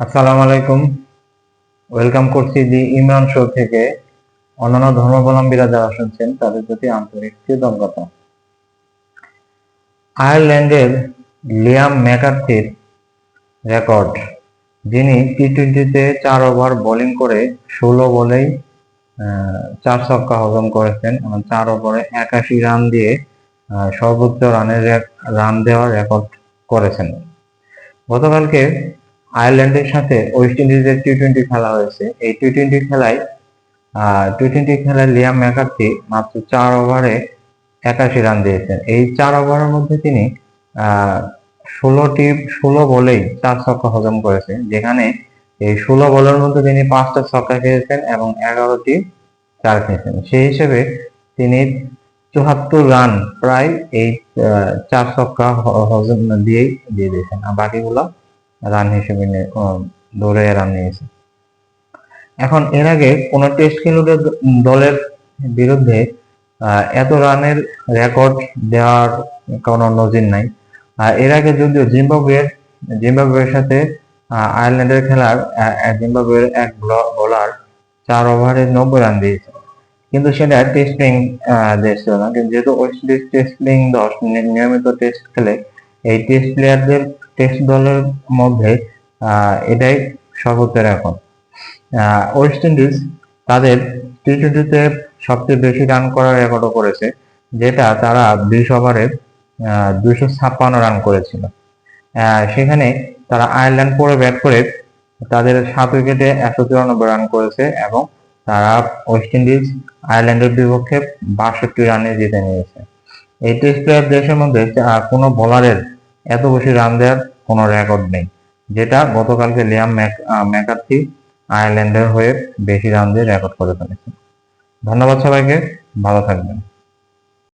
আসসালামু আলাইকুম। ওয়েলকাম করছি দি ইমরান শো থেকে। অন্যান্য ধর্মাবলম্বীরা যারা শুনছেন, তাদের প্রতি আন্তরিক কৃতজ্ঞতা। আয়ারল্যান্ডের লিয়াম ম্যাকার্থির রেকর্ড, যিনি টি টোয়েন্টিতে চার ওভার বোলিং করে ষোলো বলেই চার ছক্কা হজম করেছেন এবং চার ওভারে একাশি রান দিয়ে সর্বোচ্চ রানের রান দেওয়ার রেকর্ড করেছেন। গতকালকে আয়ারল্যান্ডের সাথে ওয়েস্ট ইন্ডিজের টি টোয়েন্টি খেলা হয়েছে। এই টি টোয়েন্টি খেলায় টি টোয়েন্টি খেলায় লিয়াম ম্যাকার্থি মাত্র চার ওভারে একাশি রান দিয়েছেন। এই চার ওভারের মধ্যে তিনি ষোলোটি ষোলো বলেই চার ছক্কা হজম করেছেন। যেখানে এই ষোলো বলের মধ্যে তিনি পাঁচটা ছক্কা খেয়েছেন এবং এগারোটি চার খেয়েছেন সেই হিসেবে তিনি চুহাত্তর রান প্রায় এই চার ছক্কা হজম, দিয়েই দিয়ে দিয়েছেন। আর বাকিগুলো রান হিসেবে দৌড়ে রান নিয়েছে। এখন এর আগে কোন টেস্ট খেলুড়ে দলের বিরুদ্ধে এত রানের রেকর্ড দেওয়ার কোনো নজির নাই। এর আগে যদিও জিম্বাবুয়ের জিম্বাবুয়ের সাথে আয়ারল্যান্ডের খেলার জিম্বাবুয়ের এক বোলার চার ওভারে নব্বই রান দিয়েছে। কিন্তু সেটা টেস্ট দেশ ছিল না। কিন্তু যেহেতু ওয়েস্ট ইন্ডিজ টেস্ট নি- নিয়মিত টেস্ট খেলে, এই টেস্ট প্লেয়ারদের টেস্ট দলের মধ্যে এটাই সর্বোচ্চ রেকর্ড ওয়েস্ট ইন্ডিজ তাদের টি টোয়েন্টিতে সবচেয়ে বেশি রান করার রেকর্ডও করেছে, যেটা তারা বিশ ওভারে দুইশো ছাপ্পান্ন রান করেছিল। সেখানে তারা আয়ারল্যান্ড পরে ব্যাট করে তাদের সাত উইকেটে একশো চুরানব্বই রান করেছে এবং তারা ওয়েস্ট ইন্ডিজ আয়ারল্যান্ডের বিপক্ষে বাষট্টি রানে জিতে নিয়েছে। এই টেস্ট প্লেয়ার দেশের মধ্যে কোনো বোলারের এত বেশি রান দেওয়ার কোনো রেকর্ড নেই। যেটা গতকালকে লিয়াম ম্যাকার্থি আয়ারল্যান্ডের হয়ে বেশি রান দিয়ে রেকর্ড করে ফেলেছে। ধন্যবাদ সবাইকে, ভালো থাকবেন।